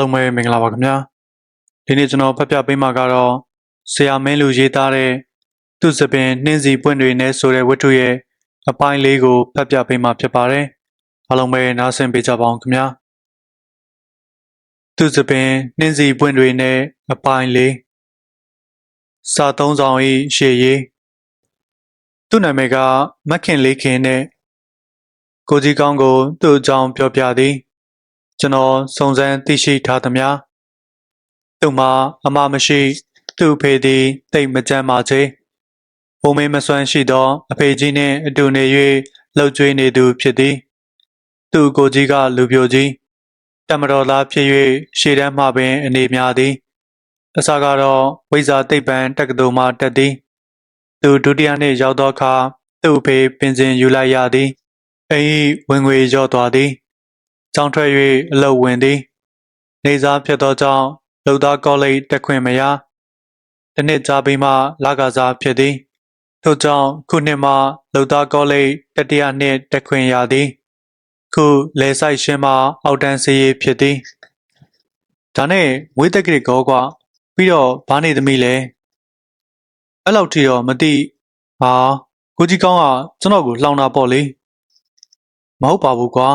လုံးပဲမင်္ဂလာပါခင်ဗျာဒီနေ့ကျွန်တော်ဖတ်ပြပေးမှာကတော့ဆရာမင်းလူရေးသားတဲ့သူ့စပင်နှင်းစီပွင့်တွေနဲ့ဆိုတဲ့ဝတ္ထုရဲ့အပိုင်းလေးကိုဖတ်ပြပေးမှာဖြစ်ပါတယ်အားလုံးပဲနားဆင်ပေးကြပါအောင်ခင်ဗျာသူ့စပင်နှင်းစီပွင့်တွေနဲ့အပိုင်းလေးစာသုံးဆောင်၏ရှေ့ရေးသူ့နာမည်ကမက်ခင်လေးခင်နဲ့ကိုကြီးကောင်းကိုသူ့အကြောင်းပြောပြသည် ကျွန်တော်စုံစမ်းသိရှိထားသမျှသူမှာအမမရှိ သူ့အဖေသည်တိတ်မကြမ်းပါချေဘုံမင်းမစွမ်းရှိသော အဖေကြီးနှင့်အတူနေ၍လှုပ်ကြွေးနေသူဖြစ်သည် သူ့ကိုကြီးကလူပြိုကြီးတမတော်သားဖြစ်၍ရှေ့တန်းမှပင်အနေများသည်အစကတော့ဝိဇာတိတ်ပံတက္ကသိုလ်မှတက်သည် သူဒုတိယနှစ်ရောက်သောအခါသူ့အဖေပင်စင်ယူလိုက်ရသည်အိမ်၏ဝင်ငွေလျော့သွားသည် ကျောင်းထွက်၍အလုပ်ဝင်သည်နေစားဖြစ်သောကြောင့်လုံသားကောလိပ်တက်ခွင့်မရတစ်နှစ်ကြာပြီးမှလကစားဖြစ်သည်ထို့ကြောင့်ခုနှစ်မှလုံသားကောလိပ်တတိယနှစ်တက်ခွင့်ရသည် ခုလေဆိုင်ရှင်းမှအောက်တန်းစီရေးဖြစ်သည်ဒါနဲ့ဝိတက်ကရကောကွာပြီးတော့ဘာနေသမီးလဲအဲ့လောက်ထိတော့မသိဟာကိုကြီးကောင်းကကျွန်တော်ကိုလှောင်တာပေါ့လေမဟုတ်ပါဘူးကွာ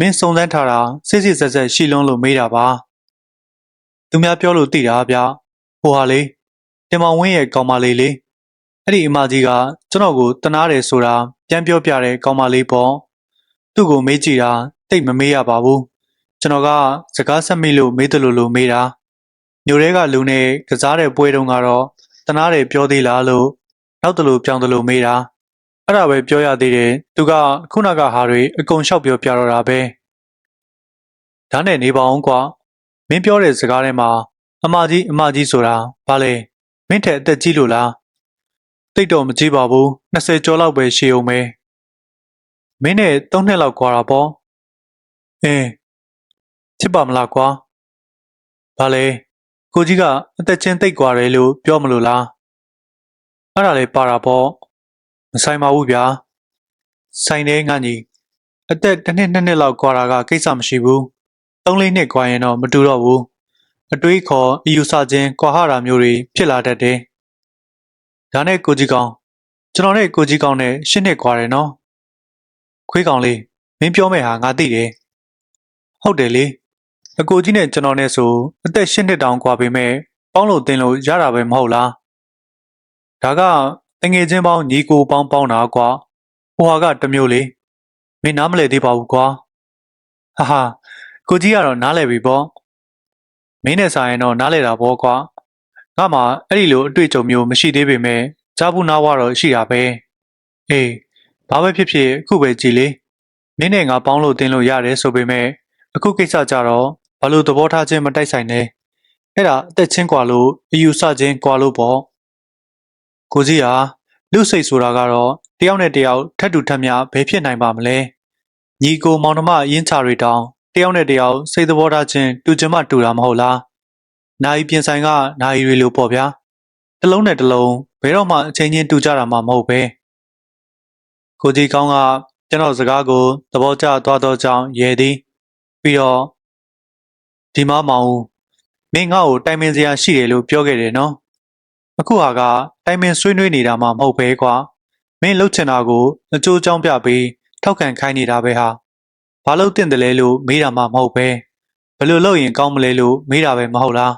မင်းစုံစမ်းထားတာစစ်စစ်ဆက်ဆက်ရှိလုံးလို့မေးတာပါသူများပြောလို့သိတာဗျဟိုဟာလေတင်မောင်ဝင်းရဲ့ကောင်မလေးလေအဲ့ဒီအမကြီးကကျွန်တော်ကိုတနာတယ်ဆိုတာပြန်ပြောပြတဲ့ကောင်မလေးပေါ့သူ့ကိုမေးကြည့်တာတိတ်မမေးရပါဘူးကျွန်တော်ကစကားဆက်မိလို့မေးတယ်လို့လို့မေးတာမျိုးတွေကလူနဲ့ကစားတဲ့ပွဲတုန်းကတော့တနာတယ်ပြောသေးလားလို့နောက်တလူပြောင်းတလူမေးတာ အဲ့ဒါပဲပြောရသေးတယ်သူကခုနကဟာတွေအကုန်လျှောက်ပြောပြတော့တာပဲဒါနဲ့နေပါအောင်ကွာမင်းပြောတဲ့စကားထဲမှာအမကြီးအမကြီးဆိုတာဘာလဲမင်းထက်အသက်ကြီးလို့လားတိတ်တော့မကြီးပါဘူး20ကျော်လောက်ပဲရှိအောင်ပဲမင်းနဲ့3နှစ်လောက်ကွာတာပေါ့အင်းချစ်ပါမလားကွာဘာလဲကိုကြီးကအသက်ချင်းတိတ်ကွာတယ်လို့ပြောမလို့လားအဲ့ဒါလေးပါတာပေါ့ မဆိုင်ပါဘူးဗျာဆိုင်နေငါညီအသက်တစ်နှစ်နှစ်နှစ်လောက်ကွာတာကကိစ္စမရှိဘူးသုံးလေးနှစ်ကွာရင်တော့မတူတော့ဘူးအတွေးခေါ်အယူဆခြင်းကွာဟတာမျိုးတွေဖြစ်လာတတ်တယ်ဒါနဲ့ကိုကြီးကောင်ကျွန်တော်နဲ့ကိုကြီးကောင်နဲ့ရှင်းနှစ်ကွာတယ်နော်ခွေးကောင်လေးမင်းပြောမဲ့ဟာငါသိတယ်ဟုတ်တယ်လေအကိုကြီးနဲ့ကျွန်တော်နဲ့ဆိုအသက်ရှင်းနှစ်တောင်ကွာပေမဲ့ပေါင်းလို့တင်လို့ရတာပဲမဟုတ်လားဒါကတ ငယ်ချင်းပေါင်းညီကိုပေါင်းပေါင်းတာကွာဟိုဟာကတစ်မျိုးလေမင်းနားမလဲသေးပါဘူးကွာဟာဟာကိုကြီးကတော့နားလဲပြီပေါ့မင်းနဲ့ဆိုင်ရင်တော့နားလဲတာပေါ့ကွာငါမှအဲ့ဒီလိုအတွေ့အကြုံမျိုးမရှိသေးပေမဲ့ကြားဘူးနားဝတော့ရှိတာပဲအေးဘာပဲဖြစ်ဖြစ်အခုပဲကြည်လေမင်းနဲ့ငါပေါင်းလို့တင်လို့ရတယ်ဆိုပေမဲ့အခုကိစ္စကြတော့ဘာလို့သဘောထားခြင်းမတိုက်ဆိုင်နဲ့အဲ့ဒါအသက်ချင်းကွာလို့အယူဆခြင်းကွာလို့ပေါ့ကိုကြီးဟာ လူစိတ်ဆိုတာကတော့တယောက်နဲ့တယောက်ထပ်တူထပ်မျှဘယ်ဖြစ်နိုင်ပါမလဲညီကိုမောင်နှမအရင်ချတွေတောင်တယောက်နဲ့တယောက်စိတ်သဘောထားချင်းတူချင်မှတူတာမဟုတ်လားနိုင်ပြင်ဆိုင်ကနိုင်ရီလိုပေါ့ဗျာတစ်လုံးနဲ့တစ်လုံးဘယ်တော့မှအချင်းချင်းတူကြတာမှမဟုတ်ပဲကိုကြီးကောင်းကကျွန်တော်စကားကိုသဘောကျသွားသောကြောင့်ရဲသည်ပြီးတော့ဒီမမောင်ဦးမင်းငါ့ကိုတိုင်ပင်စရာရှိတယ်လို့ပြောခဲ့တယ်နော် အခုဟာကတိုင်ပင်ဆွေးနွေးနေတာမှမဟုတ်ပဲကွာမင်းလှုပ်ချင်တာကိုအကျိုးကြောင်းပြပြီးထောက်ခံခိုင်းနေတာပဲဟာဘာလို့တင့်တယ်လဲလို့မေးတာမှမဟုတ်ပဲဘယ်လိုလုပ်ရင်ကောင်းမလဲလို့မေးတာပဲမဟုတ်လား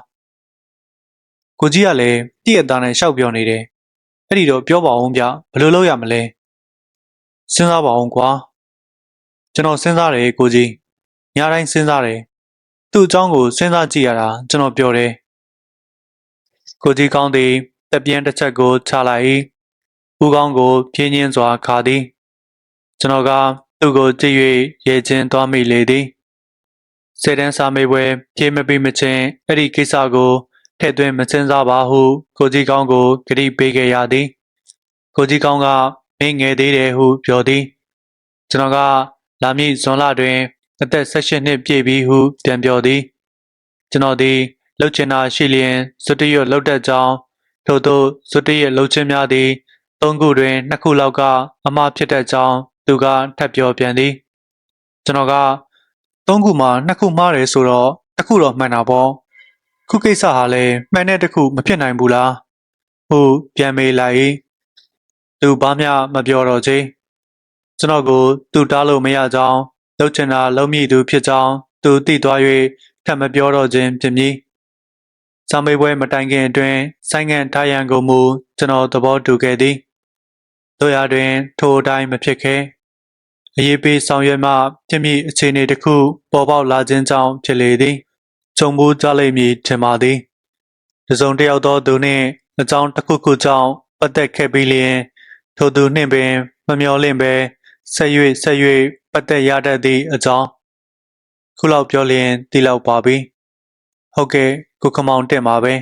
ကိုကြီးကလည်းတည့်ရသားနဲ့ရှောက်ပြောနေတယ်အဲ့ဒီတော့ပြောပါအောင်ဗျဘယ်လိုလုပ်ရမလဲစဉ်းစားပါအောင်ကွာကျွန်တော်စဉ်းစားတယ်ကိုကြီးညတိုင်းစဉ်းစားတယ်သူ့အကြောင်းကိုစဉ်းစားကြည့်ရတာကျွန်တော်ပြောတယ် ကိုကြီးကောင်းသည်တပြင်းတစ်ချက်ကိုချလိုက်၏ဦးကောင်းကိုဖြင်းချင်းစွာခါသည် ကျွန်တော်ကသူ့ကိုကြည့်၍ရဲချင်းသွားမိလေသည်စေတန်းစာမေးပွဲဖြေမပြီးမချင်းအဲ့ဒီကိစ္စကိုထည့်သွင်းမစင်စားပါဟု ကိုကြီးကောင်းကိုကြတိပေးခဲ့ရသည် ကိုကြီးကောင်းကမင်းငယ်သေးတယ်ဟုပြောသည် ကျွန်တော်ကလာမည့်ဇွန်လတွင်အသက်16နှစ်ပြည့်ပြီဟုပြန်ပြောသည် ကျွန်တော်သည် လှုပ်ချင်တာရှိလျင်ဇွတ်တရွတ်လှုပ်တတ်ကြောင်းထို့သောဇွတ်တရွတ်လှုပ်ခြင်းများသည်သုံးခုတွင်နှစ်ခုလောက်ကအမှားဖြစ်တတ်ကြောင်းသူကထပ်ပြောပြန်သည်ကျွန်တော်ကသုံးခုမှာနှစ်ခုမှားတယ်ဆိုတော့တခုတော့မှန်တာပေါ့ခုကိစ္စဟာလည်းမှန်တဲ့တခုမဖြစ်နိုင်ဘူးလားဟိုပြန်မေးလိုက်၏သူဘာမှမပြောတော့ချေကျွန်တော်ကိုသူတားလို့မရကြောင်းလှုပ်ချင်တာလှုပ်မိသူဖြစ်ကြောင်းသူသိသွား၍ထပ်မပြောတော့ခြင်းဖြစ်မည် စာမေးပွဲမတိုင်ခင်အတွင်းဆိုင်းငံ့ထားရန်ကိုမူကျွန်တော်သဘောတူခဲ့သည်တို့ရတွင် ထိုအတိုင်းမဖြစ်ခဲ့အရေးပေးဆောင်ရွက်မှဖြစ်မည့်အခြေအနေတစ်ခု ပေါ်ပေါက်လာခြင်းကြောင့်ဖြစ်လေသည်ကြုံမှုကြလိမ့်မည်ထင်ပါသည်တစုံတစ်ယောက်သောသူနှင့်အကြောင်းတစ်ခုခုကြောင့်ပတ်သက်ခဲ့ပြီးလျင် ထိုသူနှင့်ပင် မမျော်လင့်ပဲဆက်၍ဆက်၍ပတ်သက်ရတတ်သည့်အကြောင်းခုလောက်ပြောလျင်ဒီလောက်ပါပြီ ဟုတ်ကဲ့ကိုခမောင်တက်မှာပဲ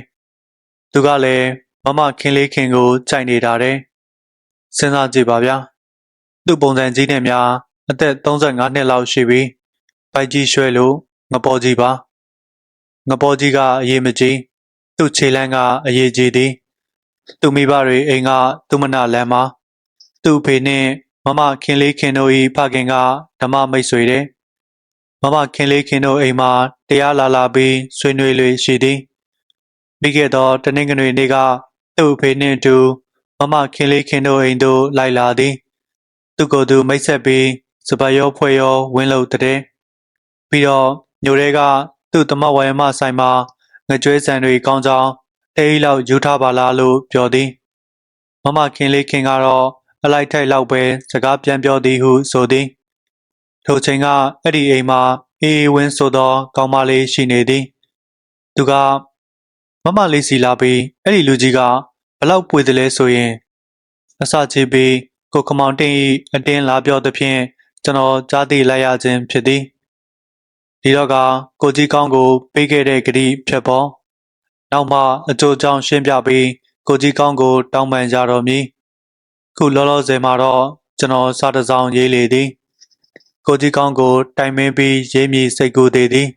သူကလည်းမမခင်လေးခင်ကိုကြိုက်နေတာတဲ့စဉ်းစားကြည့်ပါဗျာသူ့ပုံစံကြီးနဲ့များအသက်35နှစ်လောက်ရှိပြီပိုက်ကြီးရွှဲလို့ငပေါ်ကြီးပါငပေါ်ကြီးကအရေးမကြီးသူ့ခြေလမ်းကအရေးကြီးသည်သူမိဘတွေအိမ်ကသူမနာလမ်းမှာသူ့ဖေနှင့်မမခင်လေးခင်တို့၏ဖခင်ကဓမ္မမိတ်ဆွေတဲ့ မမခင်လေးခင်တို့အိမ်မှာတရားလာလာပြီးဆွေးနွေးလို့ရှိသည်ပြီးခဲ့သောတနင်္ဂနွေနေ့ကသူ့ဖေနှင့်အတူမမခင်လေးခင်တို့အိမ်သို့လိုက်လာသည် သူကိုယ်သူမိတ်ဆက်ပြီးစပရောဖွဲ့ရောဝင်းလို့တဲ့ပြီးတော့ညိုတွေကသူ့သမဝါယမဆိုင်မှာငကြွဲဆန်တွေကောင်းကြောင်းတေးလောက်ယူထားပါလားလို့ပြောသည်မမခင်လေးခင်ကတော့အလိုက်ထိုက်လောက်ပဲစကားပြန်ပြောသည်ဟုဆိုသည် ထိုချိန်ကအဲ့ဒီအိမ်မှာအေးအေးဝင်းဆိုသော ကောင်းမလေးရှိနေသည်သူကမမလေးစီလာပြီးအဲ့ဒီလူကြီးကဘလောက်ပွေတယ်လဲဆိုရင်အစချေပြီးကိုခမောင်တင်ဤအတင်းလာပြောသဖြင့်ကျွန်တော်ကြားသိလိုက်ရခြင်းဖြစ်သည်ဒီတော့ကကိုကြီးကောင်းကိုပေးခဲ့တဲ့ဂတိဖြစ်ပေါ်နောက်မှအကျိုးကြောင့်ရှင်းပြပြီးကိုကြီးကောင်းကို တောင်းပန်ကြတော်မူခုလောလောဆယ်မှာတော့ကျွန်တော်စာတစောင်းရေးလေသည် ကိုကြီးကောင်းကို တိုင်ပင်ပြီးရေးမိစိတ်ကူးသေးသည်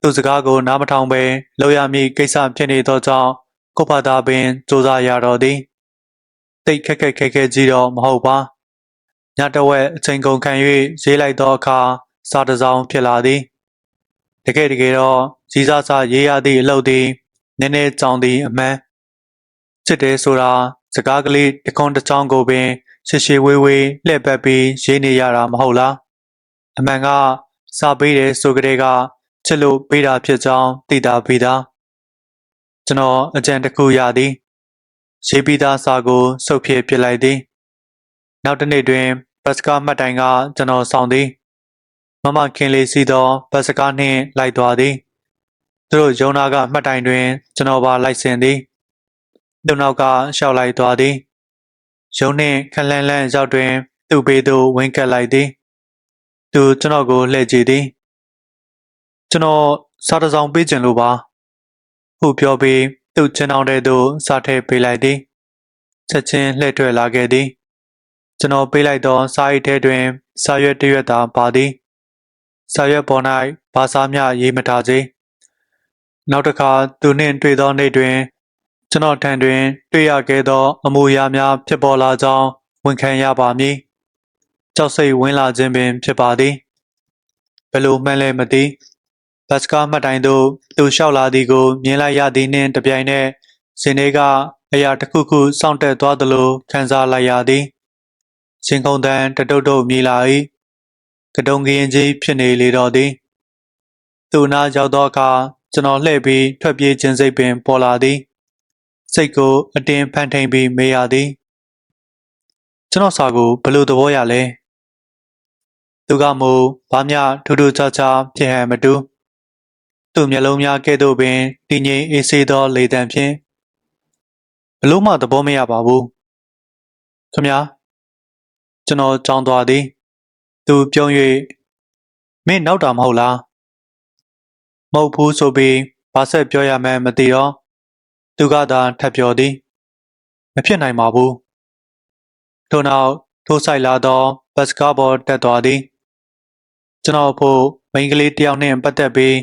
သူစကားကိုနားမထောင်ပဲလောက်ရမည့်ကိစ္စဖြစ်နေသောကြောင့်ကိုဖာသာပင်စူးစမ်းရတော်သည်တိတ်ခက်ခက်ခဲခဲကြီးတော့မဟုတ်ပါညတဝက်အချိန်ကုန်ခံ၍ရေးလိုက်သောအခါစာတစောင်းဖြစ်လာသည်တကယ်တကယ်တော့ကြီးစားစားရေးရသည့်အလုပ်သည်နည်းနည်းကြောင်သည်အမှန်ချစ်တယ်ဆိုတာစကားကလေးတခွန်းတစ်ချောင်းကိုပင်ရှည်ရှည်ဝေးဝေးလှည့်ပတ်ပြီးရေးနေရတာမဟုတ်လား အမှန်ကစာပေးတယ်ဆိုကြတဲ့ကချစ်လို့ပေးတာဖြစ်ကြောင်းသိတာပြီးသားကျွန်တော်အကြံတစ်ခုရသည်ရေးပြီးသားစာကိုစုပ်ဖြစ်ပြလိုက်သည်နောက်တစ်နေ့တွင်ဘတ်စကားမှတ်တိုင်ကကျွန်တော်ဆောင်သည်မမခင်လေးစီသောဘတ်စကားနှင့်လိုက်သွားသည်သူတို့ယုံနာကမှတ်တိုင်တွင် ကျွန်တော်ပါလိုက်ဆင်သည်သူနောက်ကရှောက်လိုက်သွားသည်ရုံနှင့်ခလန်းလန်းရောက်တွင် သူ့ဘေးသို့ဝင်ကပ်လိုက်သည် သူကျွန်တော်ကိုလှည့်ကြည့်သည်ကျွန်တော်စားတစောင်ပေးခြင်းလို့ပါဟုပြောပြီးသူ့ချင်းအောင်တဲ့သို့စားထည့်ပေးလိုက်သည်ချက်ချင်းလှည့်ထွက်လာခဲ့သည်ကျွန်တော်ပေးလိုက်သောစာအိတ်ထဲတွင်စာရွက်တရွက်သာပါသည်စာရွက်ပေါ်၌ဘာသာမျှရေးမထားစေနောက်တစ်ခါသူနှင့်တွေ့သောနေ့တွင် ကျွန်တော်ထံတွင် တွေ့ရခဲ့သော အမူအရာများဖြစ်ပေါ်လာကြောင်းဝန်ခံရပါမည် ကြောက်စိတ်ဝင်လာခြင်းပင်ဖြစ်ပါသည်ဘယ်လိုမှန်းလဲမသိဘတ်စကားမှတ်တိုင်သို့သူလျှောက်လာသည်ကိုမြင်လိုက်ရသည်နှင့်တပြိုင်နက်စင်တွေကအရာတစ်ခုခုစောင့်တက်သွားသလိုခံစားလိုက်ရသည်ရှင်ကုန်းတန်တတုတ်တုတ်မြည်လာ၏ကတုံကရင်ကြီးဖြစ်နေလေတော့သည်သူနာရောက်သောအခါကျွန်တော်လှည့်ပြီးထွက်ပြေးခြင်းစိတ်ပင်ပေါ်လာသည်စိတ်ကိုအတင်းဖန်ထိန်ပြီးမေးရသည်ကျွန်တော်စာကိုဘယ်လိုသဘောရလဲ သူကမူဘာမျှထူးထူးခြားခြားဖြစ်ဟန်မတူသူ့မျက်လုံးများကဲ့သို့ပင်တည်ငြိမ်အေးဆေးသောလေတံဖြင့်ဘလို့မှသဘောမရပါဘူးခမညာကျွန်တော်ကြောင်းသွားသည် သူပြုံး၍မင်းနောက်တာမဟုတ်လားမဟုတ်ဘူးဆိုပြီးဘာဆက်ပြောရမှန်းမသိတော့သူကသာထပ်ပြောသည်မဖြစ်နိုင်ပါဘူးထို့နောက်ထိုးဆိုင်လာသောဘတ်စကားဘောတက်သွားသည် ကျွန်တော်ဖို့မိန်းကလေးတယောက်နှင့်ပတ်သက်ပြီး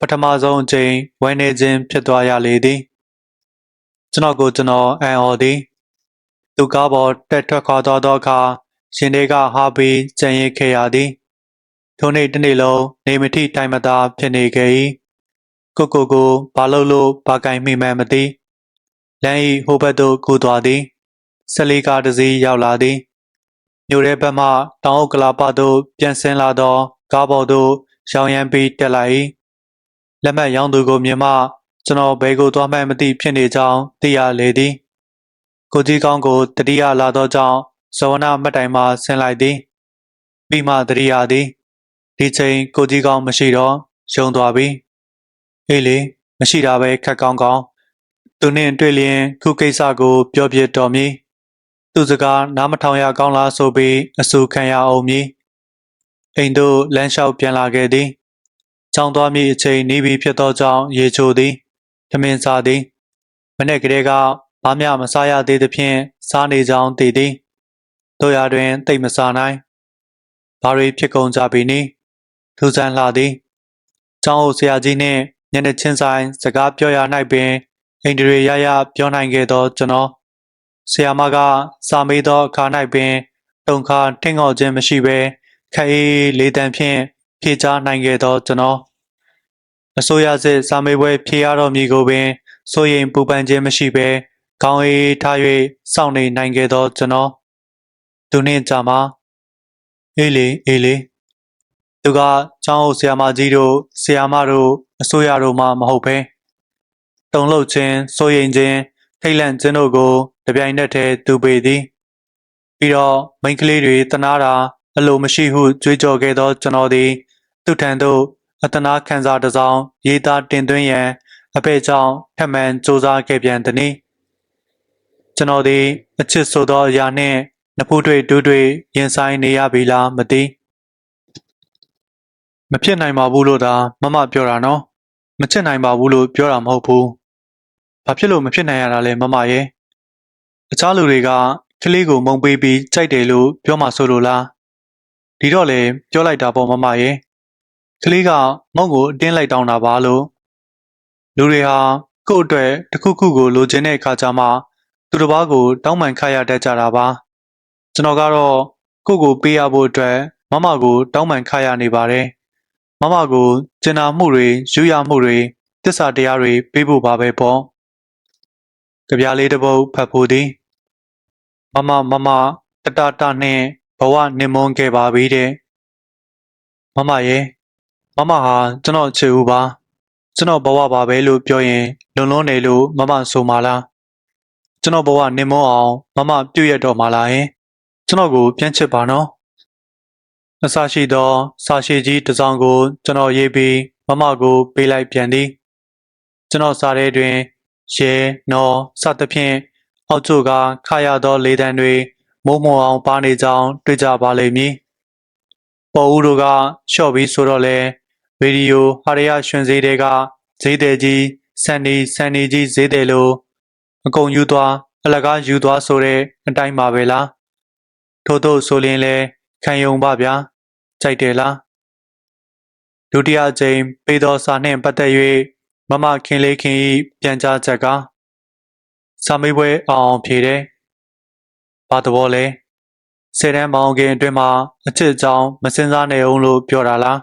ပထမဆုံးအချိန်ဝိုင်းနေခြင်းဖြစ်သွားရလေသည်ကျွန်တော်ကိုကျွန်တော်အံ့ဩသည်သူကားပေါ်တက်ထွက်ခွာသွားသောအခါရှင်တွေကဟာပြီးကြံရစ်ခဲ့ရသည်ထိုနေ့တစ်နေ့လုံးနေမထိတိုင်မသာဖြစ်နေခဲ့၏ကိုကိုကိုဘာလို့လို့ဘာကင်မိမှန်းမသိလမ်းဤဟိုဘက်သို့ကူသွားသည်ဆက်လီကားတစ်စီးရောက်လာသည်မြို့ရဲဘက်မှတောင်အုပ်ကလာပသို့ပြန်ဆင်းလာသော ကားပေါ်သို့ရောင်ရမ်းပြီးတက်လာ၏လက်မှတ်ရောင်းသူကိုမြင်မှကျွန်တော်ဘယ်ကိုသွားမှန်းမသိဖြစ်နေကြောင်းသိရလေသည်ကိုကြီးကောင်းကိုတတိယလာသောကြောင့်ဇဝနာမတ်တိုင်မှဆင်းလိုက်သည်ပြီးမှတတိယသည်ဒီချိန်ကိုကြီးကောင်းမရှိတော့ယုံသွားပြီအေးလေမရှိတာပဲခက်ကောင်းကောင်းသူနှင့်တွေ့လျင်ခုကိစ္စကို ပြောပြတော်မူသူစကားနားမထောင်ရကောင်းလားဆိုပြီးအဆူခံရအောင်မည် အိမ်သို့လမ်းလျှောက်ပြန်လာခဲ့သည်။ကြောင်းသွားမည့်အချိန်နေပြီဖြစ်သောကြောင့်ရေချိုသည်။ထမင်းစားသည်။မနေ့ကလေးကဘာမျှမစားရသေးသဖြင့်စားနေကြောင်းသိသည်။တို့ရတွင်တိတ်မစားနိုင်။ဘာတွေဖြစ်ကုန်ကြပြီနည်း။ထူဆန်းလာသည်။ကျောင်းအုပ်ဆရာကြီးနှင့်ညနေချင်းဆိုင်စကားပြောရ၌ပင်အိန္ဒြေရရပြောနိုင်ခဲ့သောကျွန်တော်ဆရာမကစာမေးသောအခါ၌ပင်တုန်ခါထင်ငေါ်ခြင်းမရှိဘဲ ခအေးလေးတန်းဖြင့်ဖြေချနိုင်ခဲ့သောကျွန်တော်အစိုးရစစ်စာမေးပွဲဖြေရတော်မူကိုပင်စိုးရင်ပူပန်ခြင်းမရှိဘဲခေါင်းအေးထား၍စောင့်နေနိုင်ခဲ့သောကျွန်တော်သူနှင့်ကြမှာအေးလေအေးလေသူကကျောင်းအုပ်ဆရာမကြီးတို့ဆရာမတို့အစိုးရတို့မှမဟုတ်ဘဲတုံလှုပ်ခြင်းစိုးရင်ခြင်းထိတ်လန့်ခြင်းတို့ကိုတပြိုင်နက်တည်းသူပေသည် ပြီးတော့မိန်းကလေးတွေတနာတာ အလိုမရှိဟုကြွေးကြော်ခဲ့သောကျွန်တော်သည်သူထံသို့အတနာခံစားတစ်စောင်းရေးသားတင်သွင်းရန်အဖေကြောင့်ထမှန်စူးစမ်းခဲ့ပြန်သည်။ကျွန်တော်သည်အချစ်ဆိုသောအရာနှင့်နဖူးတွေ့ဒူးတွေ့ရင်ဆိုင်နေရပြီလားမသိ။မဖြစ်နိုင်ပါဘူးလို့သာမမပြောတာနော်။မချစ်နိုင်ပါဘူးလို့ပြောတာမဟုတ်ဘူး။ဘာဖြစ်လို့မဖြစ်နိုင်ရတာလဲမမရဲ့။အခြားလူတွေကကလေးကိုမုံပေးပြီးကြိုက်တယ်လို့ပြောမှဆိုလို့လား ဒီတော့လေပြောလိုက်တာပေါ့မမရဲ့ကလေးကမုံကိုအတင်းလိုက်တောင်းတာပါလို့လူတွေဟာကို့အတွက်တခုခုကိုလိုချင်တဲ့အခါကျမှသူတစ်ပါးကိုတောင်းပန်ခရရတတ်ကြတာပါကျွန်တော်ကတော့ကို့ကိုပေးရဖို့အတွက်မမကိုတောင်းပန်ခရရနေပါတယ်မမကိုကျင်နာမှုတွေယူရမှုတွေတစ္ဆာတရားတွေပေးဖို့ပါပဲပေါ့ကြပြလေးတစ်ပုဒ်ဖတ်ဖို့သည်မမမမတတတနှင့် ဘဝနင်မွန်းခဲ့ပါပြီတဲ့မမရဲ့မမဟာကျွန်တော်ချစ်ဦးပါကျွန်တော်ဘဝပါပဲလို့ပြောရင်လွန်လွန်းနေလို့မမဆိုပါလားကျွန်တော်ဘဝနင်မွန်းအောင်မမပြုတ်ရတော့မှာလားဟင်ကျွန်တော်ကိုပြန်ချစ်ပါနော်အစာရှိသောစာရှိကြီးတစ်စောင်ကို ကျွန်တော်ရေးပြီးမမကို ပေးလိုက်ပြန်သည်ကျွန်တော်စာထဲတွင်ရဲနော်စသဖြင့်အောက်ကျကခါရသောလေတံတွေ မိုးမော်အောင်ပါနေကြောင်းတွေ့ကြပါလိမ့်မည်။ပေါ်ဦးတို့ကရှော့ပြီးဆိုတော့လေဗီဒီယိုဟာရရရွှင်စည်းတွေကဈေးတယ်ကြီးစန်နီစန်နီကြီးဈေးတယ်လို့အကုန်ယူသွားအလကားယူသွားဆိုတဲ့အတိုင်းပါပဲလား။ထို့သောဆိုရင်လည်းခံယုံပါဗျာ။ကြိုက်တယ်လား။ဒုတိယကြိမ်ပေးသောစာနှင့်ပတ်သက်၍မမခင်လေးခင်၏ပြန်ကြားချက်ကစာမေးပွဲအောင်ဖြေတယ် ဘာသဘောလဲဆယ်တန်းမောင်ခင်အတွင်းမှာအချစ်အကြောင်းမစင်စားနိုင်အောင်လို့ပြောတာလား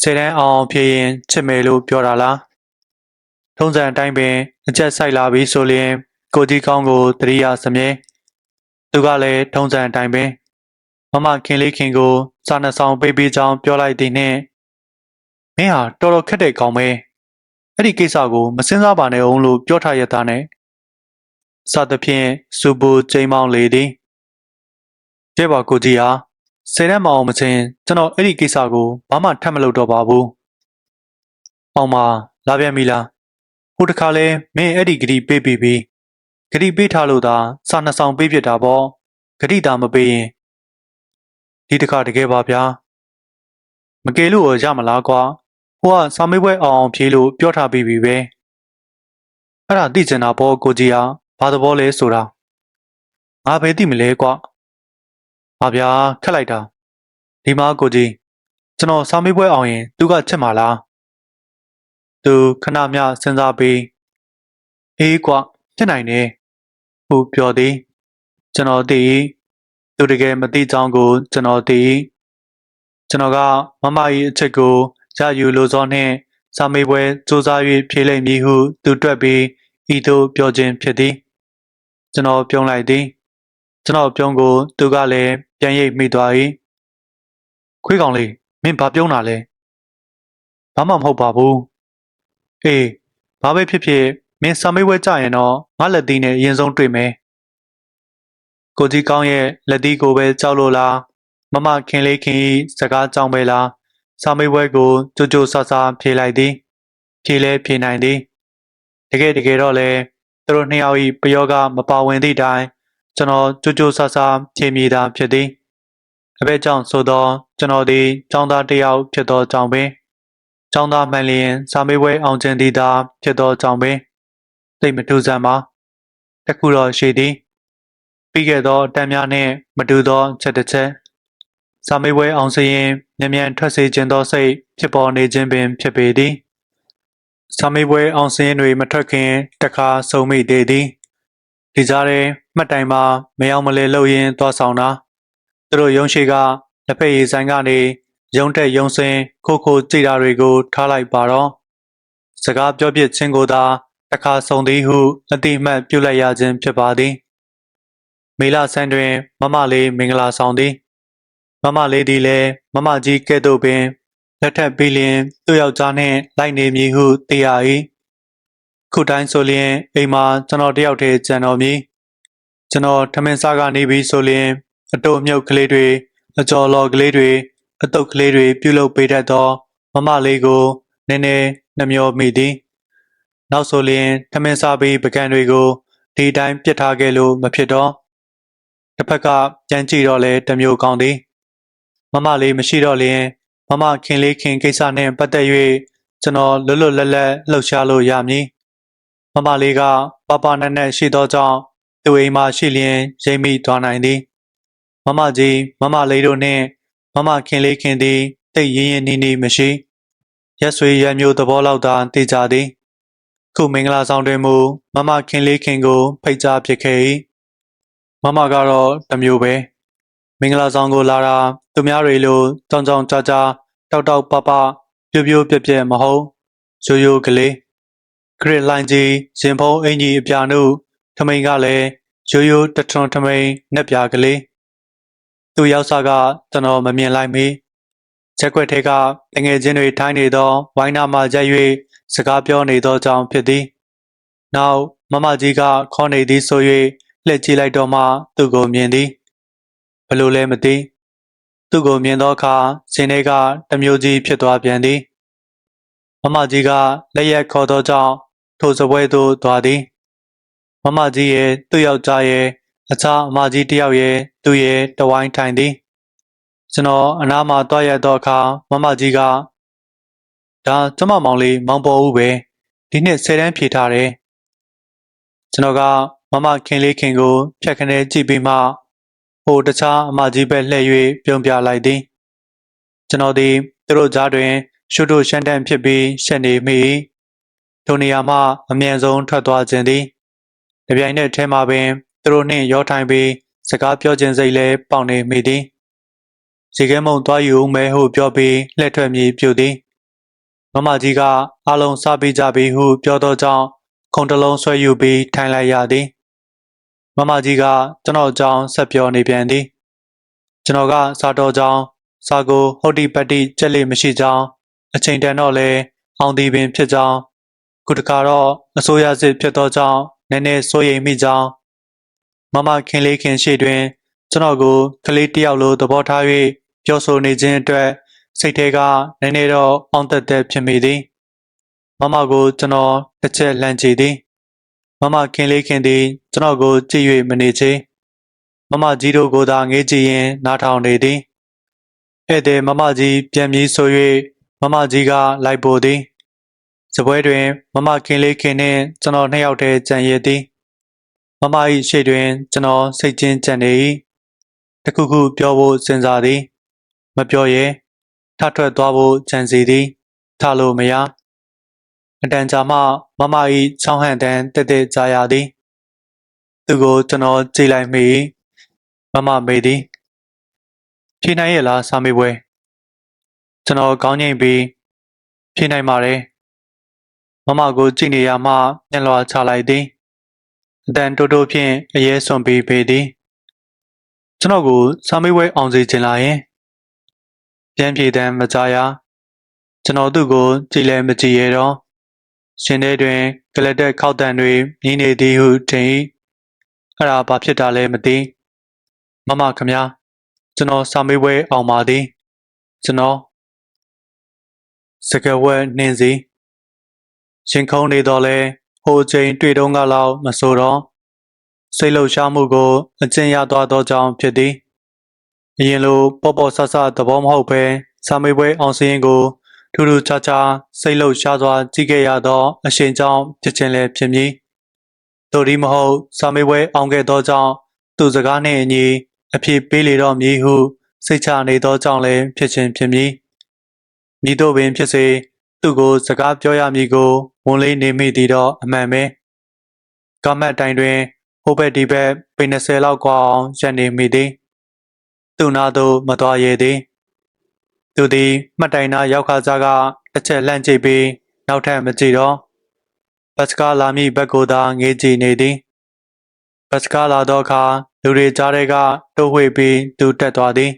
ဆယ်တန်းအောင်ဖြေရင်ချစ်မယ်လို့ပြောတာလားထုံးစံအတိုင်းပင်အချက်ဆိုင်လာပြီးဆိုရင် ကိုကြီးကောင်းကိုတရိယာစမြဲသူကလည်းထုံးစံအတိုင်းပင်မမခင်လေးခင်ကိုစာနှစ်ဆောင်ပေးပေးကြောင်းပြောလိုက်သည်နှင့်မင်းဟာတော်တော်ခက်တဲ့ကောင်ပဲအဲ့ဒီကိစ္စကိုမစင်စားပါနဲ့အောင်လို့ပြောထားရတာနဲ့ စသဖြင့်စူပူချိန်မောင်းလေသည်ကျဲပါကိုကြီးဟာဆယ်ရက်မအောင်မချင်းကျွန်တော်အဲ့ဒီကိစ္စကိုဘာမှထပ်မလုပ်တော့ပါဘူးအောင်မလာပြန်ပြီလားဟိုတခါလဲမင်းအဲ့ဒီဂရီပေးပြီးပြီဂရီပေးထားလို့သာစာနှစ်ဆောင်ပေးဖြစ်တာပေါ့ဂရီတာမပေးရင်ဒီတခါတကယ်ပါဗျာမကယ်လို့ရမလားကွာဟိုကစာမေးပွဲအောင်အောင်ဖြေလို့ပြောထားပြီးပြီပဲအဲ့ဒါသိချင်တာပေါ့ကိုကြီးဟာ ဘာသဘောလဲဆိုတာငါပဲသိမလဲကွာဟာဗျာခက်လိုက်တာဒီမှာကိုကြီးကျွန်တော်စာမေးပွဲအောင်ရင် သူကချက်မှာလားသူခဏမျှစဉ်းစားပြီးအေးကွာဖြစ်နိုင်တယ်ဟုပြောသည်ကျွန်တော်သိသူတကယ်မသိကြောင်းကို ကျွန်တော်သိကျွန်တော်ကမမကြီးအချက်ကိုရယူလိုစောနှင့်စာမေးပွဲစူးစမ်း၍ဖြေလိမ့်မည်ဟု သူတွက်ပြီးဤသို့ပြောခြင်းဖြစ်သည် ကျွန်တော်ပြုံးလိုက်သည်ကျွန်တော်ပြုံးကို သူကလည်းပြန်ရိပ်မိသွား၏ခွေးကောင်လေးမင်းဘာပြုံးတာလဲဘာမှမဟုတ်ပါဘူးအေးဘာပဲဖြစ်ဖြစ်မင်းစာမေးပွဲကြရင်တော့ငါလက်သီးနဲ့အရင်ဆုံးတွေ့မယ်ကိုကြီးကောင်းရဲ့လက်သီးကိုပဲကြောက်လို့လားမမခင်လေးခင်ဤစကားကြောင်းပဲလားစာမေးပွဲကိုကြိုကြိုဆဆဖြေလိုက်သည်ဖြေလဲဖြေနိုင်သည်တကယ်တကယ်တော့လေ သူတို့နှစ်ယောက်ဤပယောကမပါဝင်သည့်တိုင်ကျွန်တော်ကြိုကြိုဆဆဖြေမိတာဖြစ်သည်အဘဲကြောင့်ဆိုသောကျွန်တော်သည်ចောင်းသားတစ်ယောက်ဖြစ်သောကြောင့်ပင်ចောင်းသားမှန်လျင်စာမေးပွဲအောင်ခြင်းသည်သာဖြစ်သောကြောင့်ပင်သိမထူးဆန်းပါတခုတော့ရှိသည်ပြီးခဲ့သောတန်များနှင့်မတူသောချက်တစ်ချက်စာမေးပွဲအောင်စရင်မြန်မြန်ထွက်စေခြင်းသောစိတ်ဖြစ်ပေါ်နေခြင်းပင်ဖြစ်ပေသည် စာမေးပွဲအောင်စရင်တွေမထွက်ခင်တခါစုံမိသေးသည်ဒီကြားထဲမှတ်တိုင်မှာမယောင်မလဲလှုပ်ရင်းသွားဆောင်တာသူတို့ရုံးရှိကလက်ဖက်ရည်ဆိုင်ကနေရုံတက်ရုံစင်ခိုးခိုးကြည်တာတွေကိုထားလိုက်ပါတော့စကားပြောပြခြင်းကိုသာတခါစုံသည်ဟုအတိအမှတ်ပြုလိုက်ရခြင်းဖြစ်ပါသည်မေလဆန်းတွင် မမလေးမင်္ဂလာဆောင်သည် မမလေးသည်လည်းမမကြီးကဲ့သို့ပင် လက်ထပ်ပြီးလျင်သူ့ယောက်ျားနှင့်လိုက်နေမည်ဟုသိရ၏ခုတိုင်းဆိုလျင်အိမ်မှာကျွန်တော်တယောက်တည်းကြံတော်မည်ကျွန်တော်ထမင်းစားကနေပြီးဆိုလျင်အတုံမြုပ်ကလေးတွေအကျော်လော်ကလေးတွေအတုပ်ကလေးတွေပြုလုပ်ပေးတတ်သော မမလေးကိုနည်းနည်းနှမျောမိသည်နောက်ဆိုလျင်ထမင်းစားပြီးပကံတွေကိုဒီတိုင်းပြစ်ထားခဲ့လို့မဖြစ်တော့တစ်ဖက်ကပြန်ကြည့်တော့လဲတစ်မျိုးကောင်းသည် မမလေးမရှိတော့လျင် မမခင်လေးခင်ကိစ္စနဲ့ပတ်သက်၍ကျွန်တော်လွတ်လွတ်လပ်လပ်လှုပ်ရှားလို့ရမည်မမလေးကပပနက်နက်ရှိသောကြောင့်သူအိမ်မှာရှိလျင်ရိမ့်မိသွားနိုင်သည်မမကြီးမမလေးတို့နှင့်မမခင်လေးခင်သည်တိတ်ရင်းရင်းနှီးနှီးမရှိရက်ဆွေရမျိုးသဘောလောက်သာသိကြသည်ခုမင်္ဂလာဆောင်တွင်မူမမခင်လေးခင်ကို ဖိတ်ကြားဖြစ်ခဲ့၏မမကတော့တမျိုးပဲမင်္ဂလာဆောင်ကိုလာတာသူများတွေလိုကြောင်ကြောင်ကြားကြား တောက်တောက်ပပပြိုးပြိုးပြက်ပြက်မဟုတ်ရိုးရိုးကလေးခရစ်လိုင်းကြီးရင်ဖုံးအင်ကြီးအပြာနုထမိန်ကလည်းရိုးရိုးတထွန်ထမိန်နှက်ပြာကလေးသူရောက်စားကကျွန်တော်မမြင်လိုက်မီချက်ွက်ထဲကတငယ်ချင်းတွေထိုင်းနေသောဝိုင်းနာမှာရက်၍စကားပြောနေသောကြောင့်ဖြစ်သည်နောက်မမကြီးကခေါ်နေသည်ဆို၍လှည့်ကြည့်လိုက်တော့မှသူ့ကိုမြင်သည်ဘလို့လဲမသိ သူ့ကိုမြင်သောအခါစင်ထဲကတမျိုးကြီးဖြစ်သွားပြန်သည်မမကြီးကလက်ရက်ခေါ်သောကြောင့်ထိုစပွဲသို့သွားသည်မမကြီးရဲ့သူ့ယောက်ျားရဲ့အခြားအမကြီးတယောက်ရဲ့သူ့ရဲ့တဝိုင်းထိုင်သည်ကျွန်တော်အနားမှာတွားရသောအခါမမကြီးကဒါကျမမောင်လေးမောင်ပေါ်ဦးပဲဒီနှစ်ဆယ်တန်းဖြေထားတယ်ကျွန်တော်ကမမခင်လေးခင်ကိုဖြတ်ခနဲကြည့်ပြီးမှ ဟိုတခြားအမကြီးပဲလှည့်၍ပြုံးပြလိုက်သည်ကျွန်တော်သည်သူတို့ကြားတွင် ရှုပ်တို့ရှမ်းတန်းဖြစ်ပြီးရှက်နေမိထိုနေရာမှအမြန်ဆုံးထွက်သွားခြင်းသည်တပြိုင်နက်ထဲမှာပင်သူတို့နှင့်ရောထိုင်ပြီးစကားပြောခြင်းစိတ်လည်းပေါက်နေမိသည်ရေခဲမုံသွားယူမဲဟုပြောပြီးလှည့်ထွက်မည်ပြုသည်မမကြီးကအလုံးစားပေးကြပြီဟုပြောသောကြောင့်ခုံတလုံးဆွဲယူပြီးထိုင်လိုက်ရသည် မမကြီးကကျွန်တော်အကြောင်းဆက်ပြောနေပြန်သည်ကျွန်တော်ကစာတော်ကြောင်းစာကိုဟုတ်တိပတ်တိကြက်လေးမရှိကြောင်းအချိန်တန်တော့လဲအောင်ဒီပင်ဖြစ်ကြောင်းခုတခါတော့အစိုးရစစ်ဖြစ်သောကြောင့်နည်းနည်းစိုးရိမ်မိကြောင်းမမခင်လေးခင်ရှိတွင် ကျွန်တော်ကိုကလေးတယောက်လိုသဘောထား၍ပြောဆိုနေခြင်းအတွက်စိတ်ထဲကနည်းနည်းတော့အောင်သက်သက်ဖြစ်မိသည်မမကိုကျွန်တော်တစ်ချက်လှမ်းကြည့်သည် မမခင်လေးခင်သည်ကျွန်တော်ကိုကြည့်၍မနေချေမမကြီးတို့ကိုသာငေးကြည့်ရင်နားထောင်နေသည်ဧည့်သည်မမကြီးပြန်ပြီးဆို၍မမကြီးကလိုက်ပို့သည်စပွဲတွင်မမခင်လေးခင်နှင့်ကျွန်တော်နှစ်ယောက်တည်းကြံရည်သည်မမ၏ရှေ့တွင် ကျွန်တော်စိတ်ချင်းကြံနေ၏တခုခုပြောဖို့စဉ်းစားသည် မပြောရဲထထွက်သွားဖို့ကြံစီသည်ထလို့မရ အတန်ကြာမှမမ၏ချောင်းဟန်တန်တက်တက်ကြာရသည်သူကိုကျွန်တော်ကြည့်လိုက်မိမမမေးသည်ဖြေနိုင်ရဲ့လားစာမေးပွဲကျွန်တော်ကောင်းငိမ့်ပြီးဖြေနိုင်ပါတယ်မမကိုကြည့်နေရမှမျက်လွှာချလိုက်သည်အတန်တိုးတိုးဖြင့်အရေးစွန်ပြီးပေသည်ကျွန်တော်ကိုစာမေးပွဲအောင်စေချင်လာရင်ပြန်ပြေတမ်းမကြရကျွန်တော်သူ့ကိုကြည်လဲမကြည့်ရတော့ ရှင်ထဲတွင်ကလတ်တက်ခောက်တန်တွေမြည်နေသည်ဟုထင်၏အဲ့ဒါဘာဖြစ်တာလဲမသိမမခမညာကျွန်တော်စာမေးပွဲအောင်ပါသည်ကျွန်တော်စကဝက်နှင်းစီရှင်ခုံးနေတော့လဲဟိုချိန်တွေ့တုံးကလောက်မဆိုတော့စိတ်လှုပ်ရှားမှုကိုအကျဉ်းရသွားသောကြောင့်ဖြစ်သည်အရင်လိုပေါ့ပေါ့ဆဆသဘောမဟုတ်ပဲစာမေးပွဲအောင်စရင်ကို ထူးထူးခြားခြားစိတ်လှုပ်ရှားစွာကြည့်ခဲ့ရသော အရှင်ကြောင့်ဖြစ်ခြင်းလည်းဖြစ်မည်တို့ဒီမဟုတ်စာမေးပွဲအောင်ခဲ့သောကြောင့်သူစကားနှင့်အညီအဖြစ်ပေးလေတော့မည်ဟုစိတ်ချနေသောကြောင့်လည်းဖြစ်ခြင်းဖြစ်မည်မိတို့ပင်ဖြစ်စေသူကိုစကားပြောရမည်ကိုဝန်လေးနေမိသည်တော့အမှန်ပဲကမတ်တိုင်တွင်ဟိုဘက်ဒီဘက်ပင်20လောက်ကွာအောင်ရပ်နေမိသည်သူနာသို့မတော်ရည်သည် သူသည်မှတ်တိုင်နာရောက်ခါစားကတစ်ချက်လှန့်ကြည့်ပြီးနောက်ထပ်မကြည့်တော့ဘတ်စကားလာမိဘက်ကိုသာငေးကြည့်နေသည်ဘတ်စကားလာသောအခါလူတွေကြားထဲကတိုးဝှေ့ပြီးသူတက်သွားသည်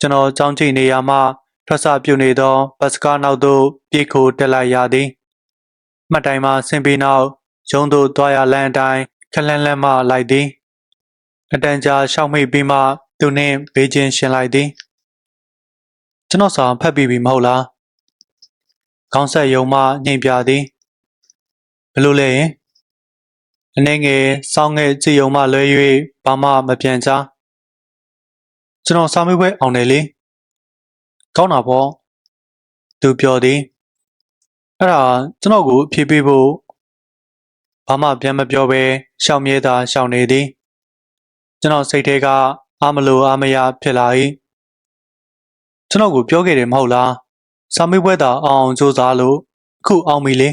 ကျွန်တော်ကြောင်းကြည့်နေရမှထွက်ဆပြုတ်နေသောဘတ်စကားနောက်သို့ပြေးခိုတက်လိုက်ရသည်မှတ်တိုင်မှဆင်းပြီးနောက်ရုံးသို့သွားရလမ်းအတိုင်းခလန်းလန်းမှလိုက်သည်အတန်ကြာရှောက်မိပြီးမှသူနှင့်ဘေးချင်းရှင်လိုက်သည် ကျွန်တော်စာဖတ်ပြီးပြီမဟုတ်လားခေါင်းဆက်ယုံမှညှိပြသည်ဘလို့လဲရင်အနေငယ်စောင်းငယ်ကြည်ယုံမှလွဲ၍ဘာမှမပြန်ချကျွန်တော်စာမေးပွဲအောင်တယ်လေကောင်းတာပေါ့သူပြောသည်အဲ့ဒါကျွန်တော်ကိုဖြေပေးဖို့ဘာမှပြန်မပြောဘဲရှောင်မြဲသာရှောင်နေသည်ကျွန်တော်စိတ်ထဲကအာမလိုအာမရဖြစ်လာ၏ ကျွန်တော်ကိုပြောခဲ့တယ်မဟုတ်လားစာမေးပွဲသာအောင်အောင်စူးစမ်းလို့အခုအောင်ပြီလေ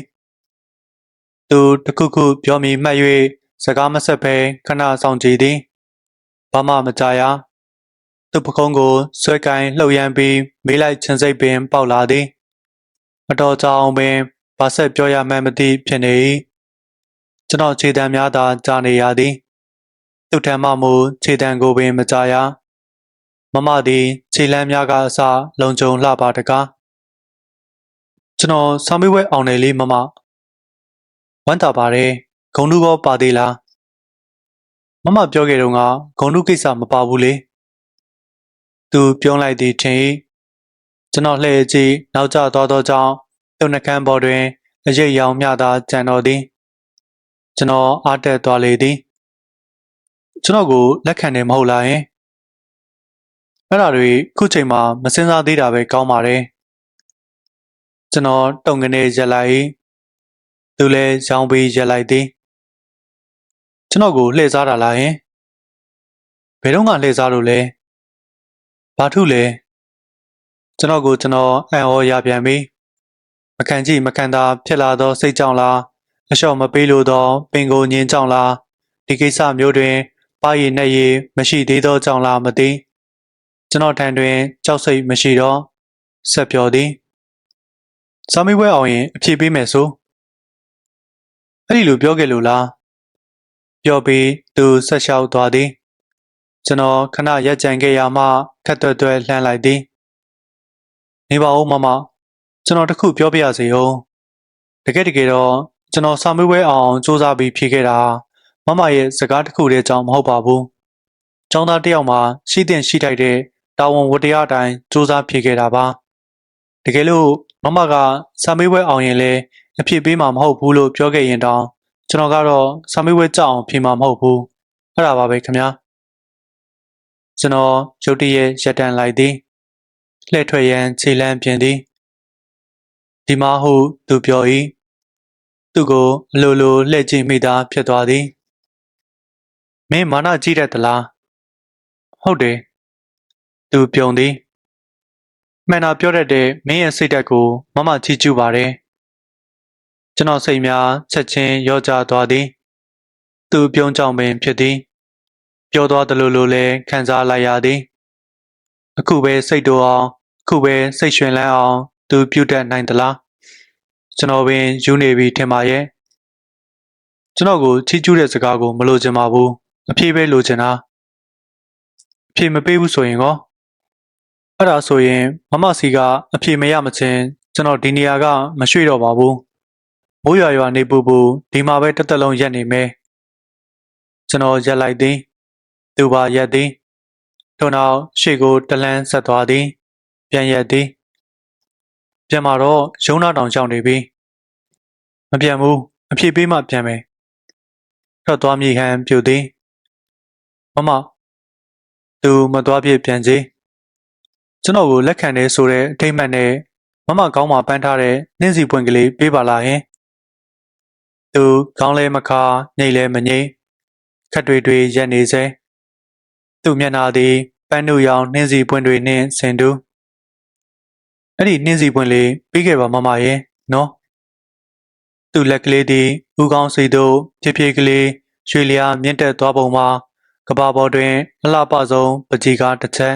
သူတခုခုပြောမိမှတ်၍စကားမဆက်ဘဲခဏဆောင်ကြည့်သည်ဘာမှမကြရသူ့ပကုံးကိုဆွဲကင်လှုပ်ရမ်းပြီးမေးလိုက်ချင်စိတ်ပင်ပေါက်လာသည်အတော်ကြောင်ပင်ဘာဆက်ပြောရမှန်းမသိဖြစ်နေ၏ကျွန်တော်ခြေတံများသာကြားနေရသည်သူ့ထံမှမူခြေတံကိုပင်မကြားရ မမသည်ခြေလမ်းများကအစလုံခြုံလှပါတကားကျွန်တော်ဆောင်းမေးပွဲအောင်တယ်လေးမမဝမ်းတာပါတယ်ဂုံလူကောပါသေးလားမမပြောခဲ့တော့ကဂုံလူကိစ္စမပါဘူးလေသူပြောလိုက်သည်ထင်၏ကျွန်တော်လှည့်ကြည့်နောက်ကျသွားသောကြောင့်သူ့နှကန်းပေါ်တွင်အရိပ်ရောင်မျှသာကြံတော်သည်ကျွန်တော်အားတက်သွားလေသည်ကျွန်တော်ကိုလက်ခံတယ်မဟုတ်လားယင် အဲ့ဒါတွေခုချိန်မှာမစင်စားသေးတာပဲကောင်းပါတယ်ကျွန်တော်တုံကနေရက်လိုက်သူလည်းရောင်းပြီးရက်လိုက်သည်ကျွန်တော်ကိုလှည့်စားတာလားယင်ဘယ်တော့မှလှည့်စားလို့လဲဘာထုလဲကျွန်တော်ကိုကျွန်တော်အံ့ဩရပြန်ပြီမခံကြည့်မခံသာဖြစ်လာသောစိတ်ကြောင့်လားအလျှော့မပေးလို့သောပင်ကိုညင်းကြောင့်လားဒီကိစ္စမျိုးတွင်ပါရည်နဲ့ရည်မရှိသေးသောကြောင့်လားမသိ ကျွန်တော်ထံတွင်ကြောက်စိတ်မရှိတော့ဆက်ပြောသည်စာမေးပွဲအောင်ရင်အဖြေပေးမယ်ဆိုအဲ့ဒီလိုပြောခဲ့လို့လားပြောပြီးသူဆက်လျှောက်သွားသည်ကျွန်တော်ခဏရက်ကြံခဲ့ရမှခက်တွယ်တွယ်လှမ်းလိုက်သည်နေပါဦးမမကျွန်တော်တခုပြောပြရစီဦးတကယ်တကယ်တော့ကျွန်တော်စာမေးပွဲအောင်စူးစမ်းပြီးဖြေခဲ့တာမမရဲ့စကားတစ်ခုတည်းကြောင့်မဟုတ်ပါဘူး။ចောင်းသားတယောက်မှာရှိတဲ့ရှိထိုက်တဲ့ တာဝန်ဝတ္တရားအတိုင်းစူးစမ်းဖြေခဲ့တာပါ။တကယ်လို့မမကစာမေးပွဲအောင်ရင်လည်းအဖြစ်ပေးမှာမဟုတ်ဘူးလို့ပြောခဲ့ရင်တောင်ကျွန်တော်ကတော့စာမေးပွဲကြောက်အောင်ဖြေမှာမဟုတ်ဘူး။အဲ့ဒါပါပဲခင်ဗျာ။ကျွန်တော်ရုတ်တရက်ရက်တန်လိုက်သည်။လှည့်ထွက်ရန်ခြေလမ်းပြင်သည်။ဒီမှာဟုသူပြော၏သူ့ကိုအလိုလိုလှည့်ကြည့်မိသားဖြစ်သွားသည်မင်းမာနကြီးတတ်သလားဟုတ်တယ် သူပြုံသည်မှန်တာပြောတတ်တဲ့မင်းရဲ့စိတ်ဓာတ်ကိုမမချီးကျူးပါတယ်ကျွန်တော်စိတ်များချက်ချင်းရောကြသွားသည်သူပြုံးကြောင်ပင်ဖြစ်သည်ပြောသွားသလိုလိုလည်းခံစားလိုက်ရသည်အခုပဲစိတ်တူအောင်အခုပဲစိတ်ရွှင်လန်းအောင်သူပြုတ်တတ်နိုင်သလားကျွန်တော်ပင်ယူနေပြီထင်ပါရဲ့ကျွန်တော်ကိုချီးကျူးတဲ့စကားကိုမလိုချင်ပါဘူးအဖြေပဲလိုချင်တာအဖြေမပေးဘူးဆိုရင်ကော အဲ့ဒါဆိုရင်မမစီကအဖြေမရမချင်းကျွန်တော်ဒီနေရာကမရွှေ့တော့ပါဘူးမိုးရွာရွာနေပူပူဒီမှာပဲတစ်သက်လုံးရက်နေမယ်ကျွန်တော်ရက်လိုက်သည်သူပါရက်သည်ထို့နောက်ရှေ့ကိုတလန်းဆက်သွားသည် ပြန်ရက်သည်ပြန်มาတော့ရုံးနာတောင်ကြောက်နေပြီမပြန်ဘူးအဖြေပေးမှပြန်မယ်ထွက်သွားမြေဟန်ပြုတ်သည်မမသူမသွားပြစ်ပြန်စီ ကျွန်တော်ကိုလက်ခံနေဆိုတဲ့အထိတ်မှတ်နဲ့မမကောင်းမှပန်းထားတဲ့နှင်းစီပွင့်ကလေးပေးပါလားဟင်သူကောင်းလဲမခါညိတ်လဲမငိမ့်ခက်တွေတွေရက်နေစေသူ့မျက်နှာသည်ပန်းနုရောင်နှင်းစီပွင့်တွေနှင့်ဆင်တူအဲ့ဒီနှင်းစီပွင့်လေးပြီးခဲ့ပါမမရဲ့နော်သူ့လက်ကလေးသည်ဥကောင်းစီတို့ဖြည်းဖြည်းကလေးရွှေလျာမြင့်တက်သွားပုံမှာကဘာပေါ်တွင်အလှပဆုံးပကြီးကားတစ်ချက်